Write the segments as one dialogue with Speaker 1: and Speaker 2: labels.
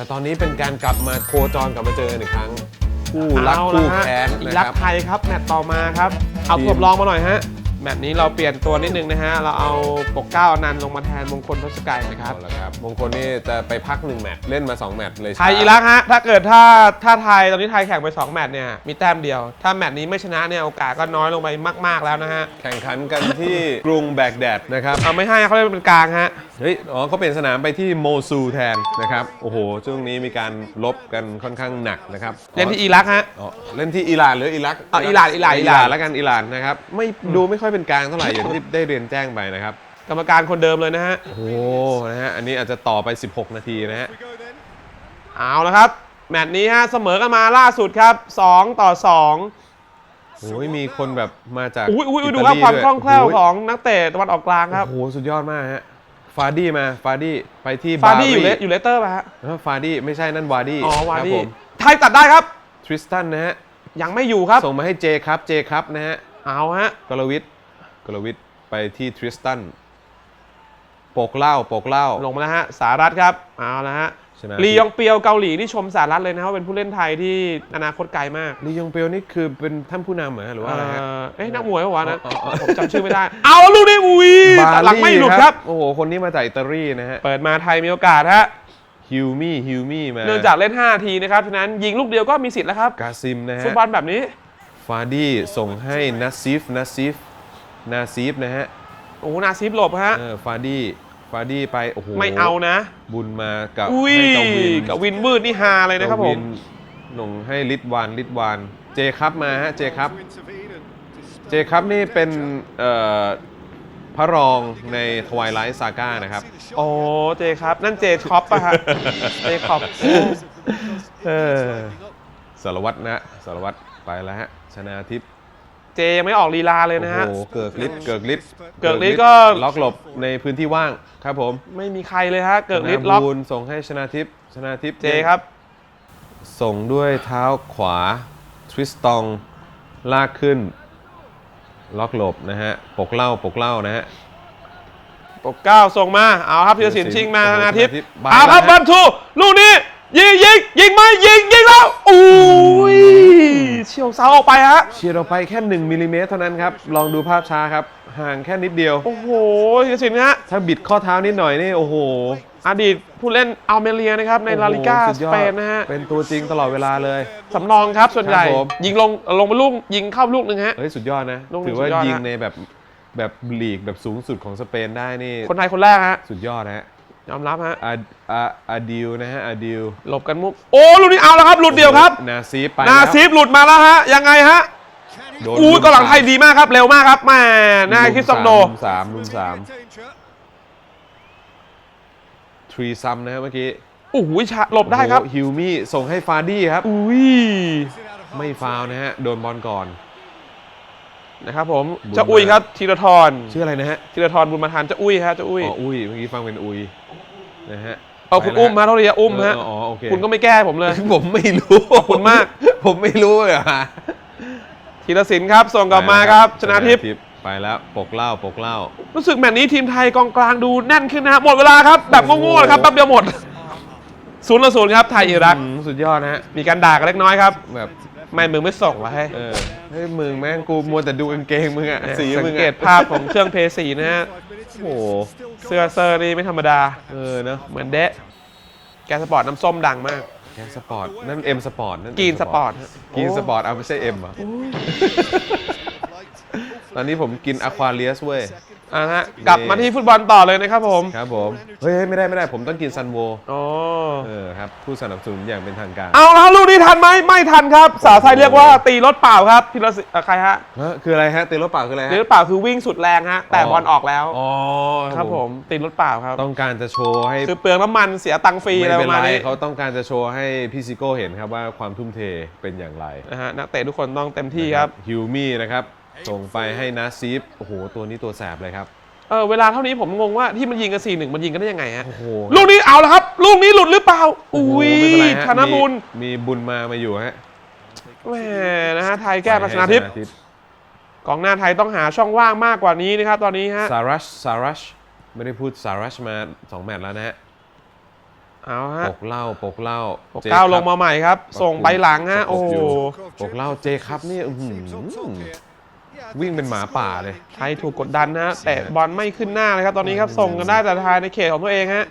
Speaker 1: แต่ตอนนี้เป็นการกลับมาโคจรกลับมาเจอกันอีกครั้งคู่รัก
Speaker 2: เอา
Speaker 1: คู่
Speaker 2: ละฮะ
Speaker 1: แค้น
Speaker 2: อี
Speaker 1: นะ
Speaker 2: รั
Speaker 1: ค
Speaker 2: ก
Speaker 1: รับ
Speaker 2: ไทยครับแมตช์ต่อมาครับ เอา
Speaker 1: ทีม
Speaker 2: ทดลองมาหน่อยฮะ แมตช์นี้เราเปลี่ยนตัวนิดนึงนะฮะ เราเอาปกเกล้าอนันต์ลงมาแทนมงคลทศกัยนะครับ
Speaker 1: เอาละครับมงคลนี่จะไปพักหนึ่งแมตช์เล่นมา2แมตช์เลย
Speaker 2: ไทยอิรักฮะ ถ้าเกิดถ้าถ้าไทยตอนนี้ไทยแข่งไป 2 แมตช์เนี่ย มีแต้มเดียว ถ้าแมตช์นี้ไม่ชนะเนี่ยโอกาสก็น้อยลงไปมาก ๆแล้วนะฮะ
Speaker 1: แข่งขันกันที่ กรุงแบกแดดนะครับ
Speaker 2: เอาไม่ให้เขาเล่นเป็นกลางฮะ
Speaker 1: เฮ้ย อ๋อเขาเปลี่ยนสนามไปที่โมซูแทนนะครับ โอ้โห ช่วงนี้มีการลบกันค่อนข้างหนักนะครับ
Speaker 2: เล่นที่อิรักฮะ
Speaker 1: อ๋อเล่นที่อิหร่านหรืออิรัก
Speaker 2: อะอิหร่านอิหร่าน
Speaker 1: อิหร่าน แล้วกันอิหร่านนะครับ ไม่ดูไม่ค่อยเป็นกลางเท่าไหร่อย่างที่ได้เรียนแจ้งไปนะครับ
Speaker 2: กรรมการคนเดิมเลยนะฮะ
Speaker 1: โอ้โหนะฮะอันนี้อาจจะต่อไป 16 นาทีนะฮะ
Speaker 2: เอาละครับ แมตช์นี้ฮะเสมอกันมาล่าสุดครับ 2 ต่อ 2
Speaker 1: โอ้ยมีคนแบบมาจาก
Speaker 2: อุ้ยอุ้ย
Speaker 1: อิ
Speaker 2: ดู
Speaker 1: ต
Speaker 2: ครับความ
Speaker 1: ด้วย
Speaker 2: คล่องแคล่ว
Speaker 1: โโห
Speaker 2: ของนักเตะตะวันออกกลางครับ
Speaker 1: โอ้โหสุดยอดมากฮะฟาดี้มาฟาดี้ไปที่
Speaker 2: ฟาดี้อยู่เล
Speaker 1: บ
Speaker 2: อยู่เลสเตอร์ป่ะฮะ
Speaker 1: เออฟาดี้ไม่ใช่นั่นวาดี้
Speaker 2: อ๋อวา
Speaker 1: ครับ
Speaker 2: ดี้
Speaker 1: ผม
Speaker 2: ไทยตัดได้ครับ
Speaker 1: ทริสตันนะฮะ
Speaker 2: ยังไม่อยู่ครับ
Speaker 1: ส่งมาให้เจครับ เจครับนะฮะ
Speaker 2: เอาฮะ
Speaker 1: กลวิทก ลวิทไปที่ทริสตันโปกเหล่าโปกเหล่า
Speaker 2: ลงมาแล้วฮะสารัตครับเอาละฮะ
Speaker 1: ชนะ
Speaker 2: ลียองเปียวเกาหลีนี่ชมสารัตเลยนะว่าเป็นผู้เล่นไทยที่อนาคตไกลมาก
Speaker 1: ลียงเปลนี่คือเป็นท่านผู้นำเหรอฮะหรือว่าอะไรฮะ
Speaker 2: เอ่อเอ๊ะนักมวยปะวะนะ
Speaker 1: อ๋ออ๋อ
Speaker 2: ผมจำชื่อไม่ได้ เอาแล้วลูกนี้อุ้ยหลังไม่หลุดครับ
Speaker 1: โอ้โห คนนี้มาจากอิตาลีนะฮะ
Speaker 2: เปิดมาไทยมีโอกาสฮะ
Speaker 1: ฮิวมี่ฮิวมี่มา
Speaker 2: เนื่องจากเล่น 5 ทีนะครับฉะนั้นยิงลูกเดียวก็มีสิทธิ์แล้วครับ
Speaker 1: กาซิมนะฮะ
Speaker 2: ฟุตบอลแบบนี้
Speaker 1: ฟาดี้ส่งให้นัสซีฟนัสซีฟ นาซีฟนะฮะ
Speaker 2: โอ้โหนาซิฟหลบฮะ
Speaker 1: เออฟาดี้ฟาดี้ไปโอ้โห
Speaker 2: ไม่เอานะ
Speaker 1: บุญมากับ
Speaker 2: อุ้ย
Speaker 1: ให้กวิน
Speaker 2: กับวินมืดนี่ฮาเลยนะครับผม
Speaker 1: กวินหน่งให้ลิดวานลิดวานเจครับมาฮะเจครับเจครับนี่เป็นเอ่อพระรองในทวายไลท์ซาก้านะครับ
Speaker 2: โอ้เจครับ นั่นเจคอปป่ะฮะเจคอป
Speaker 1: เออสารวัตรนะสารวัตรไปแล้วฮะชนะทิพย์
Speaker 2: เจยังไม่ออกลีลาเลยนะฮะ
Speaker 1: โอ้โหเกิกฤทธิ์เกิกฤทธิ์
Speaker 2: เกิกฤทธิ์ก็
Speaker 1: ล็อกหลบในพื้นที่ว่างครับผม
Speaker 2: ไม่มีใครเลยฮะ เกิดลิดล็อก
Speaker 1: ธนบูลส่งให้ชนะทิพย์ชนะทิพย์
Speaker 2: เจครับ
Speaker 1: ส่งด้วยเท้าขวาทริสตองลากขึ้น ล็อกหลบนะฮะปกเล่าปกเล่านะฮะ
Speaker 2: ปกเก้าส่งมา เอาครับธีรศิลป์ชิงมา
Speaker 1: โอ้
Speaker 2: ธ
Speaker 1: โห
Speaker 2: นาทิพย์
Speaker 1: ธนาทิพย์บาย
Speaker 2: เอาครับ
Speaker 1: แล้วฮะ
Speaker 2: บันทูลูกนี้ ยิงยิงยิงไหมยิงยิงแล้วอุ้ยเฉียวเสาออกไปฮะ
Speaker 1: เชียร์เราไปแค่ 1มิลลิเมตรเท่านั้นครับ ลองดูภาพช้าครับ ห่างแค่นิดเดียว
Speaker 2: โอ้โหธีรศิลป์ฮะ
Speaker 1: ถ้าบิดข้อเท้านิดหน่อยนี่โอ้โห
Speaker 2: อดีตผู้เล่นอัลเมเรียนะครับในลาลิก้า
Speaker 1: โอ้
Speaker 2: ส
Speaker 1: โหสุดยอด
Speaker 2: เปนนะฮะ
Speaker 1: เป็นตัวจริงตลอดเวลาเลย
Speaker 2: สำรองครับส่วนใหญ่
Speaker 1: ครับผม
Speaker 2: ยิงลงลงไปลูกยิงเข้าลูกหนึ่งฮะ
Speaker 1: เฮ้ยสุดยอดนะ
Speaker 2: ลูกนี้
Speaker 1: ถือว่า
Speaker 2: สุดยอด
Speaker 1: ยิง
Speaker 2: ฮะ
Speaker 1: ในแบบแบบลีกแบบสูงสุดของสเปนได้นี่
Speaker 2: คนไทยคนแรกฮะ
Speaker 1: สุดยอดนะฮะ
Speaker 2: ยอมรับฮะ
Speaker 1: อาอาอาดิวนะฮะอาดิว
Speaker 2: หลบกันมุกโอ้ลูกนี้เอาแล้วครับ หลุดเดียวครับ
Speaker 1: นาซีฟไป
Speaker 2: นา
Speaker 1: แล้ว
Speaker 2: ซีฟหลุดมาแล้วฮะ ยังไงฮะ
Speaker 1: โดน
Speaker 2: อุ้ยก็หลังไทยดีมากครับ เร็วมากครับแม่หน้าคริสซองโด
Speaker 1: ลุมสามลุมสามทรีซัมนะฮะเมื่อกี้
Speaker 2: โอ้โหชะหลบได้ครับ
Speaker 1: โอ้โหฮิวมี่ส่งให้ฟาดี้ครับ
Speaker 2: อุ้ย
Speaker 1: ไม่ฟาวล์นะฮะ โดนบอลก่อน
Speaker 2: นะครับผม
Speaker 1: บุญ
Speaker 2: เจ้าอุ้ยครับธีรทร
Speaker 1: ชื่ออะไรนะฮะ
Speaker 2: ธีรทรบุญมาทานเจ้าอุ้ยฮะเจ้าอุ้ย
Speaker 1: อ๋ออุ้ยเมื่อกี้ฟังเป็นอุ้ยนะฮะ
Speaker 2: เอาคุณ
Speaker 1: ไปแล้ว
Speaker 2: อุ้มมาเท่าไหร่อุ้มฮะ
Speaker 1: เอออ๋อโอเค
Speaker 2: คุณก็ไม่แก้ให้ผมเลย
Speaker 1: ผมไม่รู้
Speaker 2: ขอบคุณมาก
Speaker 1: ผมไม่รู้เลยอะ
Speaker 2: ธีรศิลป์ครับ ส่งกลับมาครับ ชนะทิพย์
Speaker 1: ไปแล้วปกเหล่าปกเหล่า
Speaker 2: รู้สึกแมตช์นี้ทีมไทยกองกลางดูแน่นขึ้นนะฮะหมดเวลาครับแบบโง่ๆเลยครับแป๊บเดียวหมด ศูนย์ต่อศูนย์ครับไทยอิรัก
Speaker 1: อืมสุดยอดนะฮะ
Speaker 2: มีการด่ากันเล็กน้อยครับ
Speaker 1: แบบ
Speaker 2: ไม่มึงไม่ส่งวะให้
Speaker 1: เออเฮ้ยมึงแม่งกูมัวแต่ดูกางเกงมึงอะสี
Speaker 2: สั
Speaker 1: มึ
Speaker 2: ง
Speaker 1: ง
Speaker 2: เก
Speaker 1: อะ
Speaker 2: ตภาพของเครื่องเพย์สีนะฮะ
Speaker 1: โอ้โห
Speaker 2: เสื้อเซอร์นี่ไม่ธรรมดา
Speaker 1: เออเนอะ
Speaker 2: เหมือนเดะแกสปอร์ตน้ำส้มดังมาก
Speaker 1: แกนสปอร์ตนั่นเอ็มสปอร์ตนั่น
Speaker 2: กรีน
Speaker 1: M
Speaker 2: สปอร์ตฮะ
Speaker 1: กรีนสปอร์ตเอาไม่ใช่เอ็มเหรอตอนนี้ผมกินอะควาเลียสเว้ย
Speaker 2: อ่าฮะกลับมาที่ฟุตบอลต่อเลยนะครับผม
Speaker 1: ครับผมเฮ้ยไม่ได้ไม่ได้ผมต้องกินซันโว
Speaker 2: อ๋อ
Speaker 1: เออครับผู้สนับสนุนอย่างเป็นทางการ
Speaker 2: เอาแล้วลูกนี้ทันไหมไม่ทันครับ สาวไทยเรียกว่าตีรถเปล่าครับพิรศิเอ่อใครฮะ
Speaker 1: ฮะคืออะไรฮะตีรถเปล่าคืออะไร
Speaker 2: ตี
Speaker 1: ฮะ
Speaker 2: รถเปล่าคือวิ่งสุดแรงฮะแต่บอลออกแล้ว
Speaker 1: อ๋อ
Speaker 2: ครับผมตีรถเปล่าครับ
Speaker 1: ต้องการจะโชว์ให้
Speaker 2: คือเปลืองน้ำมันเสียตังค์ฟรีอะไร
Speaker 1: ไม่
Speaker 2: ป
Speaker 1: เป็น
Speaker 2: ระมาณ
Speaker 1: ไร
Speaker 2: นี้
Speaker 1: เขาต้องการจะโชว์ให้พี่ซิโก้เห็นครับว่าความทุ่มเทเป็นอย่างไร
Speaker 2: นะฮะนักเตะทุกคนต้องเต็มที่ครับ
Speaker 1: ฮิวมี่นะครับ ส่งไปให้นาซีฟโอ้โห ตัวนี้ตัวแสบเลยครับ
Speaker 2: เออเวลาเท่านี้ผมงงว่าที่มันยิงกันสี่หนึ่งมันยิงกันได้ยังไงฮะ
Speaker 1: โอ้โห
Speaker 2: ลูกนี้เอาแล้วครับ ลูกนี้หลุดหรือเปล่า
Speaker 1: โอ้โห
Speaker 2: อุ้ย
Speaker 1: ไม่เป็นไรฮะ
Speaker 2: ธนบุญ
Speaker 1: มีมีบุญมามาอยู่ฮะ
Speaker 2: แหมนะฮะไทยแก้ปัญหาทิพย์
Speaker 1: ให้ชนะ
Speaker 2: กองหน้าไทยต้องหาช่องว่างมากกว่านี้นะครับตอนนี้ฮะ
Speaker 1: ซารัชซารัชไม่ได้พูดซารัชมา2แมตช์แล้วนะฮะ
Speaker 2: เอาฮะ
Speaker 1: ปกเหล้าปกเหล้า
Speaker 2: ปก
Speaker 1: จ
Speaker 2: เก้า
Speaker 1: ครับ
Speaker 2: ลงมาใหม่ครับ ส่งไปหลังฮะ โอ้โห
Speaker 1: ปกเหล้าเจครับนี่อื้อหือ วิ่งเป็นหมาป่าเลย
Speaker 2: ไทยถูกกดดันนะฮะแต่บอลไม่ขึ้นหน้าเลยครับตอนนี้ครับส่งกันได้แต่ทายในเขตของตัวเองฮะ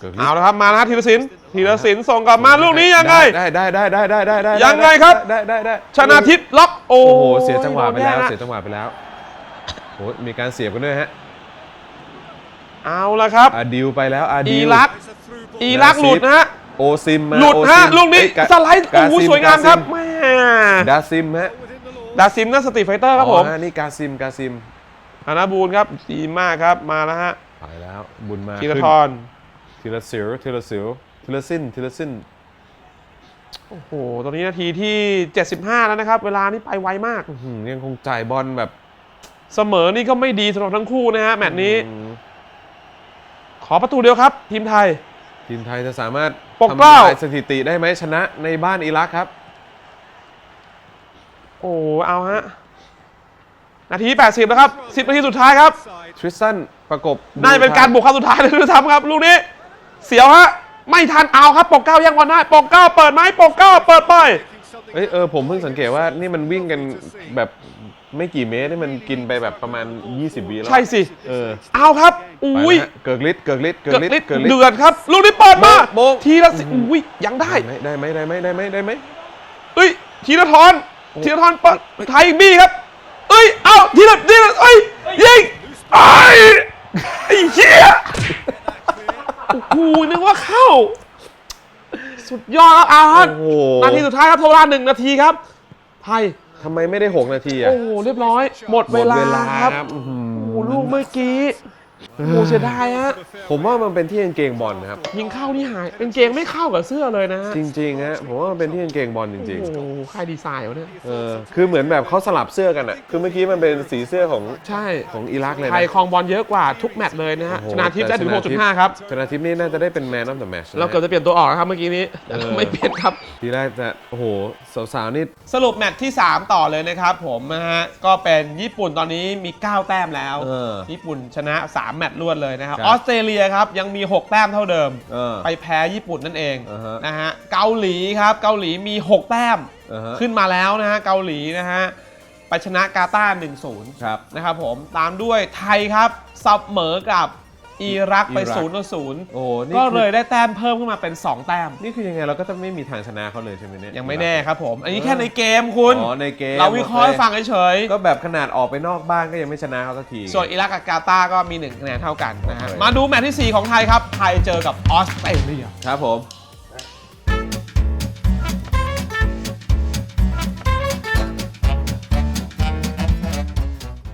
Speaker 1: เกิด
Speaker 2: เอาละครับมาแล้วธีรศิลป์ธีรศิลป์ส่งกลับมาลูกนี้ยังไง
Speaker 1: ได้ได้ได้ได้ได้ได้ได้
Speaker 2: ยังไงครับ
Speaker 1: ได้ได้ได้
Speaker 2: ชนะทิพย์ล็อกโอ้
Speaker 1: โอ้โหเสียจังหวะไปแล้ว
Speaker 2: โดนย่งฮะ
Speaker 1: เสียจังหวะไปแล้วโอ้ยมีการเสียบกันด้วยฮะ
Speaker 2: เอาละครับ
Speaker 1: อาดิวไปแล้วอาดิว
Speaker 2: อีรักอีรักหลุดนะฮะ
Speaker 1: โอซิมมา
Speaker 2: หลุด
Speaker 1: โอ
Speaker 2: ฮะ
Speaker 1: ซิม
Speaker 2: ลูกนี้
Speaker 1: เอ้ยกะ
Speaker 2: สไลด์โอ้โห
Speaker 1: กซิ
Speaker 2: สวยงามครับ
Speaker 1: ก
Speaker 2: แม่
Speaker 1: ดาซิมฮะ
Speaker 2: ดาซิมนั่นสตรีทไฟเตอร์ครับผม
Speaker 1: อ๋อนี่กาซิมกาซิม
Speaker 2: ธนบูลครับดีมากครับมาแล้วฮะ
Speaker 1: ไปแล้วบุญมา
Speaker 2: ธีร
Speaker 1: ขึ้น
Speaker 2: ทร
Speaker 1: ทีละสิวทีละสิวทีละสิ้นทีละสิ้น
Speaker 2: โอ้โห ตอนนี้นาทีที่ 75 แล้วนะครับ เวลานี่ไปไวมาก
Speaker 1: อื้อหือยังคงจ่ายบอลแบบ
Speaker 2: เสมอนี่ก็ไม่ดีสำหรับทั้งคู่นะฮะ แมตช์นี้
Speaker 1: อืม
Speaker 2: ขอประตูเดียวครับ ทีมไทย
Speaker 1: ทีมไทยจะสามารถ
Speaker 2: ปกเกล้า
Speaker 1: ทำลายสถิติได้ไหมชนะในบ้านอิรักครับ
Speaker 2: โอ้โหเอาฮะ นาที 80แล้วครับ 10 นาทีสุดท้ายครับ
Speaker 1: ทริสตันประกบ
Speaker 2: น่าจะเป็นการบุกครั้งสุดท้ายเลยด้วยซ้ำครับ ลูกนี้ เสียวฮะ ไม่ทันเอาครับ ปกเก้ายังวันได้ ปกเก้าเปิดไหมปกเก้าเปิดไป
Speaker 1: เอ้ยเออผมเพิ่งสังเกตว่านี่มันวิ่งกันแบบไม่กี่เมตรนี่มันกินไปแบบประมาณ 20วิแล้ว
Speaker 2: ใช่สิ
Speaker 1: เออ
Speaker 2: เอาครับ
Speaker 1: ไป
Speaker 2: อุ้ย
Speaker 1: แล้วฮะเกิกฤทธิ์เกิกฤทธิ์เกิ
Speaker 2: เกิ
Speaker 1: ก
Speaker 2: ด
Speaker 1: ฤท
Speaker 2: ฤท
Speaker 1: ธิ์
Speaker 2: ธิ์
Speaker 1: เกิกฤท
Speaker 2: เดื
Speaker 1: ธิ์
Speaker 2: อดครับ ลูกนี้เปิดมา
Speaker 1: โบะ
Speaker 2: ทีละสิอุ้ยยังได้
Speaker 1: ได้ไหมได้ไหมได้ไหมได้ไหมได้ไหม
Speaker 2: เอ้ยธีรทร ธีรทรเปิดไทยบี้ครับ เอ้ย เอ้าธีรธีรเอ้ย ยิงไอ้ไอ้เหี้ยโอ้โหนึกว่าเข้า สุดยอดแล้วอาร์ต
Speaker 1: โอ้โห
Speaker 2: นาทีสุดท้ายครับโทรเวลาหนึ่งนาทีครับ ไทย
Speaker 1: ทำไมไม่ได้ 6 นาทีอะ
Speaker 2: โอ้โหเรียบร้อย หมด
Speaker 1: หม
Speaker 2: เว
Speaker 1: ด
Speaker 2: ลา
Speaker 1: เวลา
Speaker 2: ครับ
Speaker 1: ครับอื้อหือ
Speaker 2: โอ้โหลูกเมื่อกี้ โอ้โหเสียดายฮะ
Speaker 1: ผมว่ามันเป็นที่กางเกงบอลนะครับ
Speaker 2: ยิงเข้านี่หาย เป็นเกงไม่เข้ากับเสื้อเลยนะฮะ
Speaker 1: จริงๆฮะผมว่ามันเป็นที่กางเกงบอลจริง
Speaker 2: โอ้โหใครดีไซน์วะเนี่ย
Speaker 1: ๆ เออคือเหมือนแบบเขาสลับเสื้อกันอะ คือเมื่อกี้มันเป็นสีเสื้อของ
Speaker 2: ใช่
Speaker 1: ของอิรักเลย
Speaker 2: ไทย
Speaker 1: นะ
Speaker 2: ครองบอลเยอะกว่าทุกแมตช์เลยนะฮะ
Speaker 1: โอ้โห
Speaker 2: ชนะทิพย์ได้ถึง
Speaker 1: แต่ชนะทิพย์
Speaker 2: 6.5 ครับ
Speaker 1: ชนะทิพย์นี่น่าจะได้เป็นแมนออฟเดอะแมช
Speaker 2: เราเกือบจะเปลี่ยนตัวออกนะครับเมื่อกี้นี้แต่
Speaker 1: เออ
Speaker 2: ไม่เปลี่ยนครับ
Speaker 1: ทีแรกจะโอ้โหสาวๆนี่
Speaker 2: สรุปแมตช์ที่ 3 ต่อเลยนะครับผมนะฮะ ก็เป็นญี่ปุ่นตอนนี้มี 9 แต้มแล้ว
Speaker 1: เออ
Speaker 2: ญี่ปุ่นชนะ3 แมตช์รวดเลยนะครับ
Speaker 1: ครับ
Speaker 2: ออสเตรเลียครับยังมี 6 แต้มเท่าเดิม
Speaker 1: เออ
Speaker 2: ไปแพ้ญี่ปุ่นนั่นเอง
Speaker 1: อ่าฮะ
Speaker 2: นะฮะเกาหลีครับเกาหลีมี 6 แต้ม
Speaker 1: อ่าฮะ
Speaker 2: ขึ้นมาแล้วนะฮะเกาหลีนะฮะไปชนะกาตาร์1-0
Speaker 1: ครับ
Speaker 2: นะครับผมตามด้วยไทยครับซับเหมอกับ อิรักไป
Speaker 1: อิรัก
Speaker 2: 0ต่อ0
Speaker 1: โอ้โหนี่
Speaker 2: ก็
Speaker 1: คือ
Speaker 2: เลยได้แต้มเพิ่มขึ้นมาเป็น 2 แต้ม
Speaker 1: นี่คือยังไงเราก็จะไม่มีทางชนะเขาเลยใช่ไหมเนี่ย
Speaker 2: ยังไม่แน่ครับผม อันนี้แค่ในเกมคุณ
Speaker 1: อ๋อในเกม
Speaker 2: เราวิเคราะห์ให้ฟังเฉย
Speaker 1: ก็แบบขนาดออกไปนอกบ้านก็ยังไม่ชนะเขาสักที
Speaker 2: ๆส่วนอิรักกับกาตาร์ก็มี1คะแนนเท่ากันนะฮะ
Speaker 1: โอเค
Speaker 2: มาดูแมตช์ที่ 4 ของไทยครับ ไทยเจอกับออสเตรเลีย
Speaker 1: ครับผม